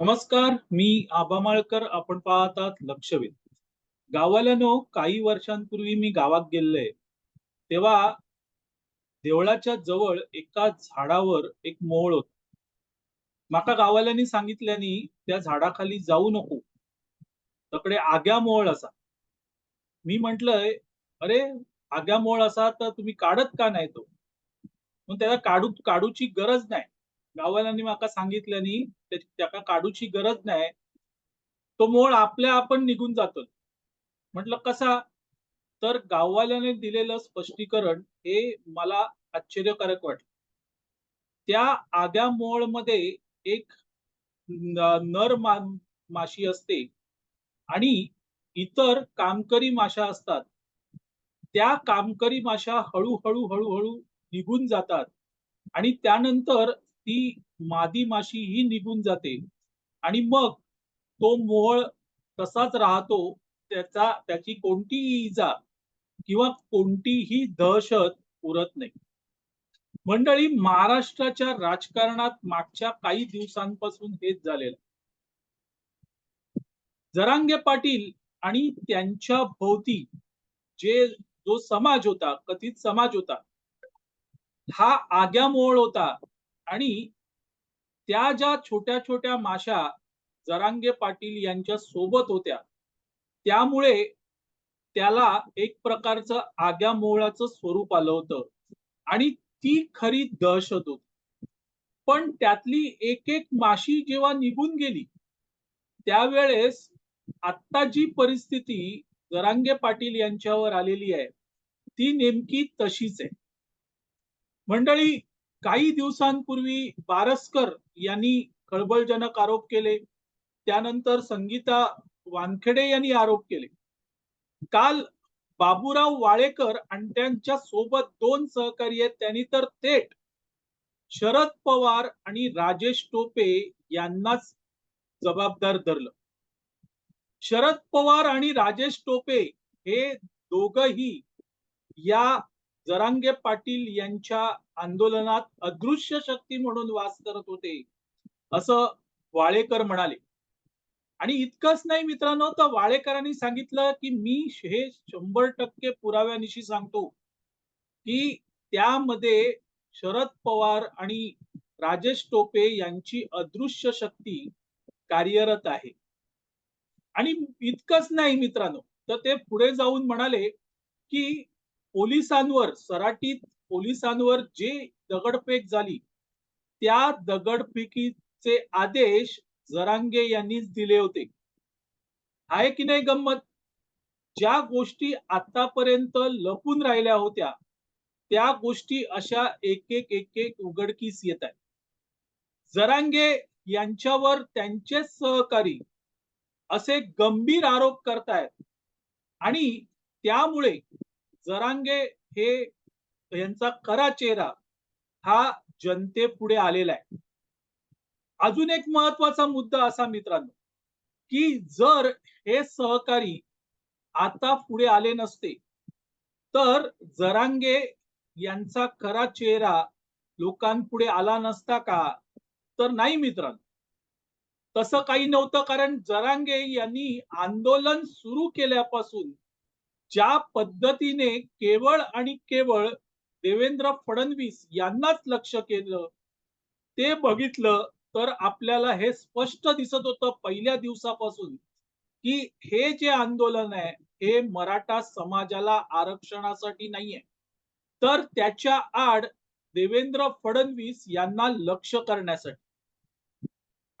नमस्कार मी आबामाळकर आपण पाहतात लक्षवेध. गावाल्यानो काही वर्षांपूर्वी मी गावात गेलेय तेव्हा देवळाच्या जवळ एका झाडावर एक मोळ होत. माका गावाल्यांनी सांगितल्यानी त्या झाडाखाली जाऊ नको. तकडे आग्या मोळ असा. मी म्हंटलय अरे आग्या मोळ असा तर तुम्ही काढत का नाही तो हो? मग त्याला काढू काढूची गरज नाही. गावाल्यांनी माका सांगितल्यानी त्याका काढूची गरज नाही तो मोळ आपल्या आपण निघून जातो. म्हटलं कसा? तर गाववाल्याने दिलेलं स्पष्टीकरण हे मला आश्चर्यकारक वाटलं. त्या आग्या मोळमध्ये एक न- नर मा- माशी असते आणि इतर कामकरी माशा असतात. त्या कामकरी माशा हळूहळू हळूहळू निघून जातात आणि त्यानंतर ती मादी माशी ही निघून जाते. आणि मग तो मोहळ तसाच राहतो त्याचा त्याची कोणतीही इजा किंवा कोणतीही दहशत उरत नाही. मंडळी महाराष्ट्राच्या राजकारणात मागच्या काही दिवसांपासून हेच झालेलं जरांगे पाटील आणि त्यांच्या भोवती जे जो समाज होता कथित समाज होता हा आग्या मोहळ होता. आणि त्या ज्या छोट्या छोट्या माशा जरांगे पाटील यांच्या सोबत होत्या त्यामुळे त्याला एक प्रकारचं आग्या मोहळाचं स्वरूप आलं होतं. आणि ती खरी दहशत होती. पण त्यातली एक एक माशी जेव्हा निघून गेली त्यावेळेस आता जी परिस्थिती जरांगे पाटील यांच्यावर आलेली आहे ती नेमकी तशीच आहे. मंडळी काही दिवसांपूर्वी बारसकर यांनी खळबळजनक आरोप केले. त्यानंतर संगीता वानखेडे यांनी आरोप केले. काल बाबूराव वाळेकर आणि त्यांच्यासोबत दोन सहकारी आहेत. त्यांनी तर थेट शरद पवार आणि राजेश टोपे यांनाच जबाबदार धरलं. शरद पवार आणि राजेश टोपे हे दोघही या जरांगे पाटील यांच्या आंदोलनात अदृश्य शक्ती म्हणून वास करत होते असं वाळेकर म्हणाले. आणि इतकंच नाही मित्रांनो तर वाळेकरांनी सांगितलं की मी हे शंभर टक्के पुराव्यानिशी सांगतो की त्यामध्ये शरद पवार आणि राजेश टोपे यांची अदृश्य शक्ती कार्यरत आहे. आणि इतकंच नाही मित्रांनो तर ते पुढे जाऊन म्हणाले की पोलिसांवर सराटीत पोलिसांवर जे दगडफेक झाली त्या दगडफेकीचे आदेश जरांगे यांनीच दिले होते. आहे की नाही गंमत? ज्या गोष्टी आतापर्यंत लपून राहिल्या होत्या त्या गोष्टी अशा एक एक एक एक उघडकीस येत आहेत. जरांगे यांच्यावर त्यांचे सहकारी असे गंभीर आरोप करतायत आणि त्यामुळे जरांगे हे यांचा खरा चेहरा हा जनतेपुढे आलेला आहे. अजून एक महत्त्वाचा मुद्दा असा मित्रांनो की जर हे सहकारी आता पुढे आले नसते तर जरांगे यांचा खरा चेहरा लोकांपुढे आला नसता का? तर नाही मित्रांनो. तसं काही नव्हतं कारण जरांगे यांनी आंदोलन सुरू केल्यापासून ज्या पद्धतीने केवळ आणि केवळ देवेंद्र फडणवीस यांनाच लक्ष केलं ते बघितलं तर आपल्याला हे स्पष्ट दिसत होतं पहिल्या दिवसापासून की हे जे आंदोलन आहे हे मराठा समाजाला आरक्षणासाठी नाहीये. तर त्याच्या आड देवेंद्र फडणवीस यांना लक्ष करण्यासाठी.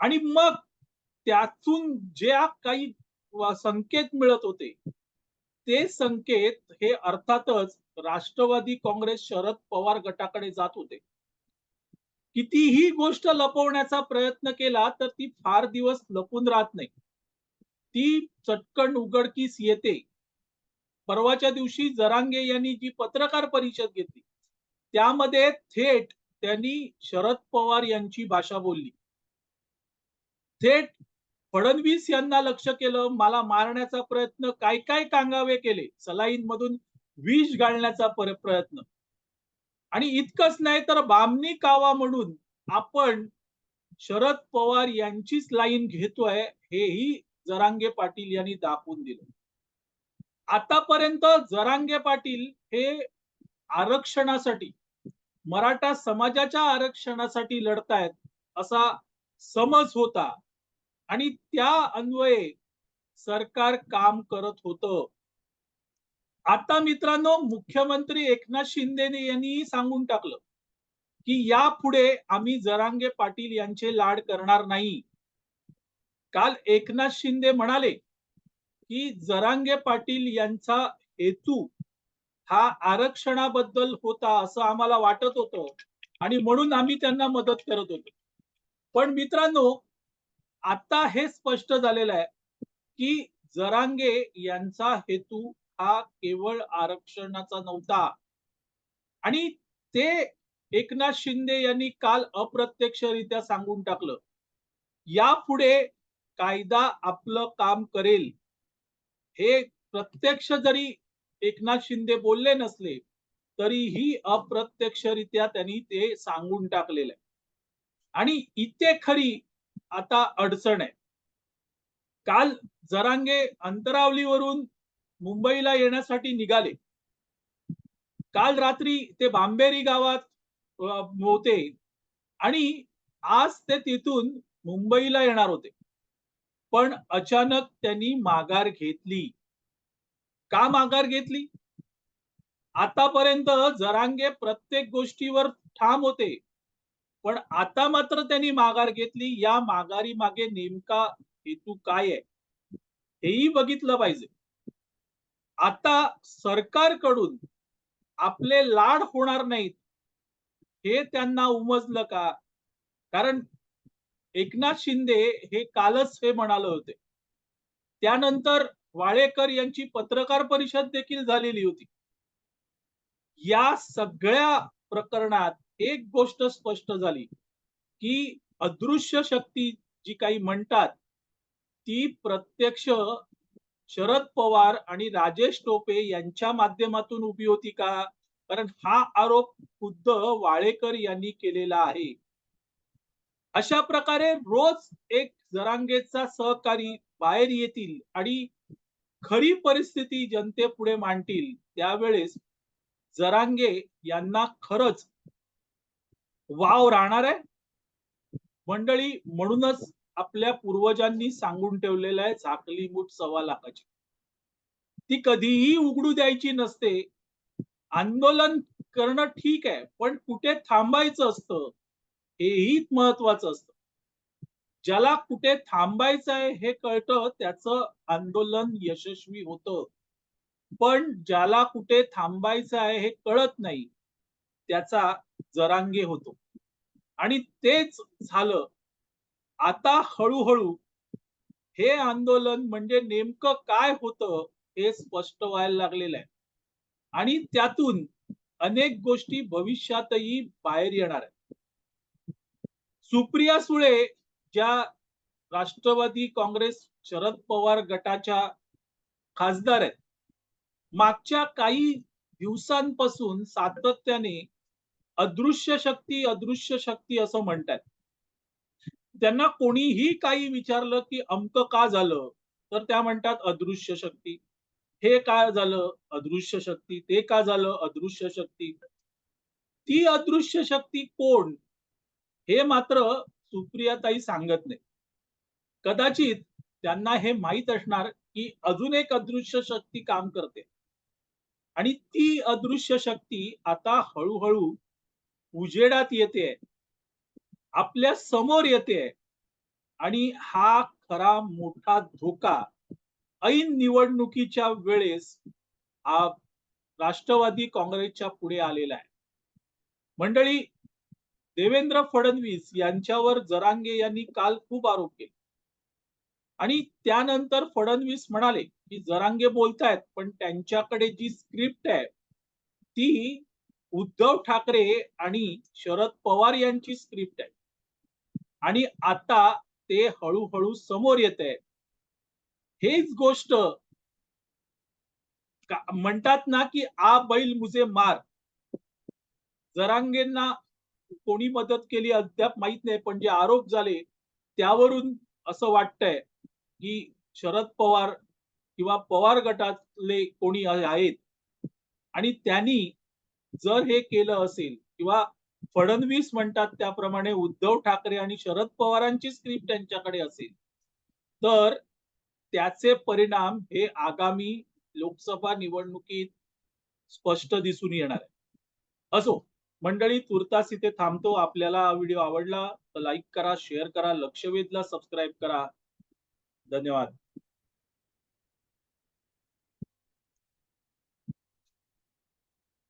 आणि मग त्यातून ज्या काही संकेत मिळत होते ते संकेत हे अर्थातच राष्ट्रवादी काँग्रेस शरद पवार गटाकडे जात होते. कितीही गोष्ट लपवण्याचा प्रयत्न केला तर ती फार दिवस लपून राहत नाही. ती चटकन उघडकीस येते. परवाच्या दिवशी जरांगे यांनी जी पत्रकार परिषद घेतली त्यामध्ये थेट त्यांनी शरद पवार यांची भाषा बोलली. थेट फडणवीस यांना लक्ष केलं मला मारण्याचा प्रयत्न काय काय कांगावे केले? सलाईन मधून विष गाळण्याचा प्रयत्न. आणि इतकंच नाही तर बामणी कावा म्हणून आपण शरद पवार यांचीच लाईन घेतोय हेही जरांगे पाटील यांनी दाखवून दिलं. आतापर्यंत जरांगे पाटील हे आरक्षणासाठी मराठा समाजाच्या आरक्षणासाठी लढतायत असा समज होता. आणि त्या अन्वये सरकार काम करत होतं. आता मित्रांनो मुख्यमंत्री एकनाथ शिंदे यांनी सांगून टाकलं की यापुढे आम्ही जरांगे पाटील यांचे लाड करणार नाही. काल एकनाथ शिंदे म्हणाले की जरांगे पाटील यांचा हेतू हा आरक्षणाबद्दल होता असं आम्हाला वाटत होतं आणि म्हणून आम्ही त्यांना मदत करत होतो. पण मित्रांनो आता हे स्पष्ट झालेलं आहे की जरांगे यांचा हेतू हा केवळ आरक्षणाचा नव्हता. आणि ते एकनाथ शिंदे यांनी काल अप्रत्यक्षरित्या सांगून टाकलं यापुढे कायदा आपलं काम करेल. हे प्रत्यक्ष जरी एकनाथ शिंदे बोलले नसले तरीही अप्रत्यक्षरित्या त्यांनी ते सांगून टाकलेलं आहे. आणि इथे खरी आता अडचण आहे. काल जरांगे अंतरावलीवरून मुंबईला येण्यासाठी निघाले. काल रात्री ते बांबेरी गावात होते आणि आज ते तिथून मुंबईला येणार होते. पण अचानक त्यांनी माघार घेतली. का माघार घेतली? आतापर्यंत जरांगे प्रत्येक गोष्टीवर ठाम होते. पण आता मात्र त्यांनी माघार घेतली. या माघारी मागे नेमका हेतू काय आहे? हेही बघितलं पाहिजे. आता सरकारकडून आपले लाड होणार नाहीत हे त्यांना उमजलं का? कारण एकनाथ शिंदे हे कालच हे म्हणाले होते. त्यानंतर वाळेकर यांची पत्रकार परिषद देखील झालेली होती. या सगळ्या प्रकरणात एक गोष्ट स्पष्ट झाली की अदृश्य शक्ती जी काही म्हणतात ती प्रत्यक्ष शरद पवार आणि राजेश टोपे यांच्या माध्यमातून उभी होती का? कारण हा आरोप खुद्द वाळेकर यांनी केलेला आहे. अशा प्रकारे रोज एक जरांगेचा सहकारी बाहेर येतील आणि खरी परिस्थिती जनतेपुढे मांडतील त्यावेळेस जरांगे यांना खरंच वाव राहणार आहे. मंडळी म्हणूनच आपल्या पूर्वजांनी सांगून ठेवलेलं आहे झाकली मूठ सव्वा लाखाची. ती कधीही उघडू द्यायची नसते. आंदोलन करणं ठीक आहे पण कुठे थांबायचं असतं हेही महत्वाचं असतं. ज्याला कुठे थांबायचं आहे हे कळतं त्याचं आंदोलन यशस्वी होतं. पण ज्याला कुठे थांबायचं आहे हे कळत नाही. त्याचा जरांगे होतो. आणि तेच झालं. आता हळूहळू हे आंदोलन म्हणजे नेमकं काय होतं हे स्पष्ट व्हायला लागलेलं आहे. आणि त्यातून अनेक गोष्टी भविष्यातही बाहेर येणार आहेत. सुप्रिया सुळे ज्या राष्ट्रवादी काँग्रेस शरद पवार गटाच्या खासदार आहेत मागच्या काही दिवसांपासून सातत्याने अदृश्य शक्ती अदृश्य शक्ती असं म्हणतात. त्यांना कोणीही काही विचारलं की अमक का झालं तर त्या म्हणतात अदृश्य शक्ती. हे का झालं? अदृश्य शक्ती. ते का झालं? अदृश्य शक्ती. ती अदृश्य शक्ती कोण? हे मात्र सुप्रियाताई सांगत नाही कदाचित त्यांना हे माहीत असणार की अजून एक अदृश्य शक्ती काम करते. आणि ती अदृश्य शक्ती आता हळूहळू उजेडात येते. आपल्यासमोर येते. आणि हा खरा मोठा धोका ऐन निवडणुकीच्या वेळेस राष्ट्रवादी काँग्रेसच्या पुढे आलेला आहे. मंडळी देवेंद्र फडणवीस यांच्यावर जरांगे यांनी काल खूप आरोप केले. आणि त्यानंतर फडणवीस म्हणाले की जरांगे बोलतायत पण त्यांच्याकडे जी स्क्रिप्ट आहे ती उद्धव ठाकरे आणि शरद पवार यांची स्क्रिप्ट आहे. आणि आता ते हळूहळू समोर येत आहे हेच गोष्ट म्हणतात ना की आ बैल मुझे मार. जरांगेंना कोणी मदत केली अद्याप माहीत नाही पण जे आरोप झाले त्यावरून असं वाटतंय की शरद पवार किंवा पवार गटातले कोणी आहेत? आणि त्यांनी जर हे केलं असेल किंवा फडणवीस म्हणतात त्याप्रमाणे उद्धव ठाकरे आणि शरद पवारांची स्क्रिप्ट त्यांच्याकडे असेल तर त्याचे परिणाम हे आगामी लोकसभा निवडणुकीत स्पष्ट दिसून येणार आहे. असो मंडळी तुर्तास इथे थांबतो. आपल्याला हा व्हिडिओ आवडला तर लाईक करा शेअर करा लक्षवेधला सबस्क्राईब करा. Daniel,